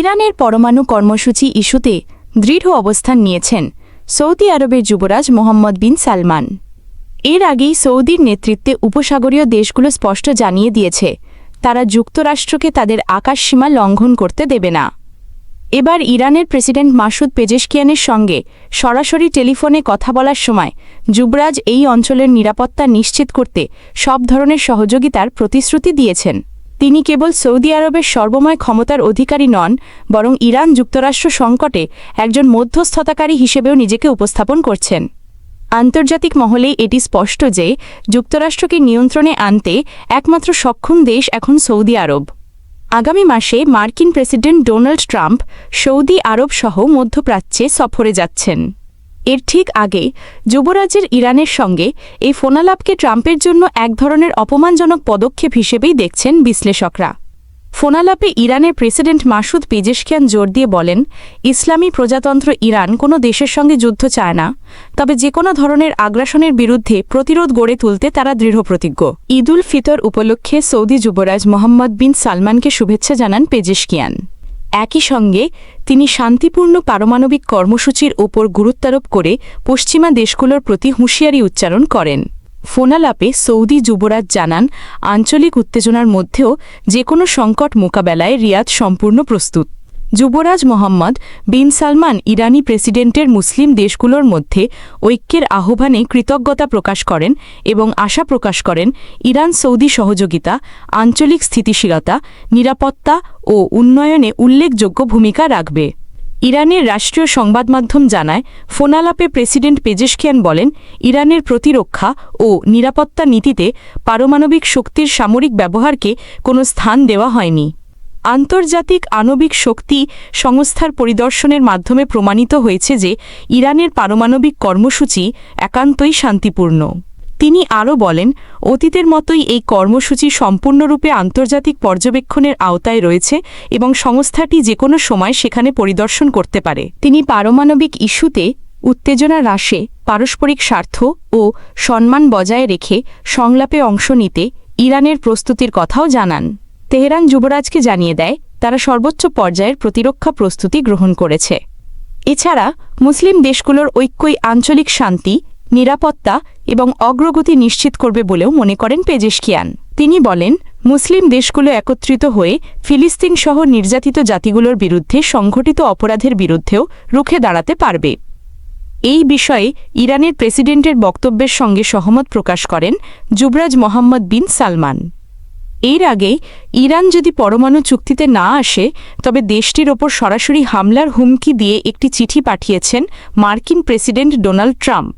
ইরানের পরমাণু কর্মসূচি ইস্যুতে দৃঢ় অবস্থান নিয়েছেন সৌদি আরবের যুবরাজ মোহাম্মদ বিন সালমান। এর আগেই সৌদির নেতৃত্বে উপসাগরীয় দেশগুলো স্পষ্ট জানিয়ে দিয়েছে, তারা যুক্তরাষ্ট্রকে তাদের আকাশসীমা লঙ্ঘন করতে দেবে না। এবার ইরানের প্রেসিডেন্ট মাসুদ পেজেশকিয়ানের সঙ্গে সরাসরি টেলিফোনে কথা বলার সময় যুবরাজ এই অঞ্চলের নিরাপত্তা নিশ্চিত করতে সব ধরনের সহযোগিতার প্রতিশ্রুতি দিয়েছেন। তিনি কেবল সৌদি আরবের সর্বময় ক্ষমতার অধিকারী নন, বরং ইরান যুক্তরাষ্ট্র সংকটে একজন মধ্যস্থতাকারী হিসেবেও নিজেকে উপস্থাপন করছেন। আন্তর্জাতিক মহলে এটি স্পষ্ট যে, যুক্তরাষ্ট্রকে নিয়ন্ত্রণে আনতে একমাত্র সক্ষম দেশ এখন সৌদি আরব। আগামী মাসে মার্কিন প্রেসিডেন্ট ডোনাল্ড ট্রাম্প সৌদি আরব সহ মধ্যপ্রাচ্যে সফরে যাচ্ছেন। এর ঠিক আগে যুবরাজের ইরানের সঙ্গে এই ফোনালাপকে ট্রাম্পের জন্য এক ধরনের অপমানজনক পদক্ষেপ হিসেবেই দেখছেন বিশ্লেষকরা। ফোনালাপে ইরানের প্রেসিডেন্ট মাসুদ পেজেশকিয়ান জোর দিয়ে বলেন, ইসলামী প্রজাতন্ত্র ইরান কোনো দেশের সঙ্গে যুদ্ধ চায় না, তবে যে কোনো ধরনের আগ্রাসনের বিরুদ্ধে প্রতিরোধ গড়ে তুলতে তারা দৃঢ়প্রতিজ্ঞ ঈদুল ফিতর উপলক্ষে সৌদি যুবরাজ মোহাম্মদ বিন সালমানকে শুভেচ্ছা জানান পেজেশকিয়ান। একই সঙ্গে তিনি শান্তিপূর্ণ পারমাণবিক কর্মসূচির ওপর গুরুত্বারোপ করে পশ্চিমা দেশগুলোর প্রতি হুঁশিয়ারি উচ্চারণ করেন। ফোনালাপে সৌদি যুবরাজ জানান, আঞ্চলিক উত্তেজনার মধ্যেও যে কোনো সংকট মোকাবেলায় রিয়াদ সম্পূর্ণ প্রস্তুত। যুবরাজ মোহাম্মদ বিন সালমান ইরানি প্রেসিডেন্টের মুসলিম দেশগুলোর মধ্যে ঐক্যের আহ্বানে কৃতজ্ঞতা প্রকাশ করেন এবং আশা প্রকাশ করেন ইরান সৌদি সহযোগিতা, আঞ্চলিক স্থিতিশীলতা, নিরাপত্তা ও উন্নয়নে উল্লেখযোগ্য ভূমিকা রাখবে। ইরানের রাষ্ট্রীয় সংবাদ মাধ্যম জানায়, ফোনালাপে প্রেসিডেন্ট পেজেশকিয়ান বলেন, ইরানের প্রতিরক্ষা ও নিরাপত্তা নীতিতে পারমাণবিক শক্তির সামরিক ব্যবহারকে কোনো স্থান দেওয়া হয়নি। আন্তর্জাতিক আণবিক শক্তি সংস্থার পরিদর্শনের মাধ্যমে প্রমাণিত হয়েছে যে ইরানের পারমাণবিক কর্মসূচি একান্তই শান্তিপূর্ণ। তিনি আরও বলেন, অতীতের মতোই এই কর্মসূচি সম্পূর্ণরূপে আন্তর্জাতিক পর্যবেক্ষণের আওতায় রয়েছে এবং সংস্থাটি যে কোনো সময় সেখানে পরিদর্শন করতে পারে। তিনি পারমাণবিক ইস্যুতে উত্তেজনা হ্রাসে পারস্পরিক স্বার্থ ও সম্মান বজায় রেখে সংলাপে অংশ নিতে ইরানের প্রস্তুতির কথাও জানান। তেহরান যুবরাজকে জানিয়ে দেয়, তারা সর্বোচ্চ পর্যায়ের প্রতিরক্ষা প্রস্তুতি গ্রহণ করেছে। এছাড়া, মুসলিম দেশগুলোর ঐক্যই আঞ্চলিক শান্তি, নিরাপত্তা এবং অগ্রগতি নিশ্চিত করবে বলেও মনে করেন পেজেশকিয়ান। তিনি বলেন, মুসলিম দেশগুলো একত্রিত হয়ে ফিলিস্তিন সহ নির্যাতিত জাতিগুলোর বিরুদ্ধে সংঘটিত অপরাধের বিরুদ্ধেও রুখে দাঁড়াতে পারবে। এই বিষয়ে ইরানের প্রেসিডেন্টের বক্তব্যের সঙ্গে সহমত প্রকাশ করেন যুবরাজ মোহাম্মদ বিন সালমান। এর আগে ইরান যদি পরমাণু চুক্তিতে না আসে, তবে দেশটির ওপর সরাসরি হামলার হুমকি দিয়ে একটি চিঠি পাঠিয়েছেন মার্কিন প্রেসিডেন্ট ডোনাল্ড ট্রাম্প।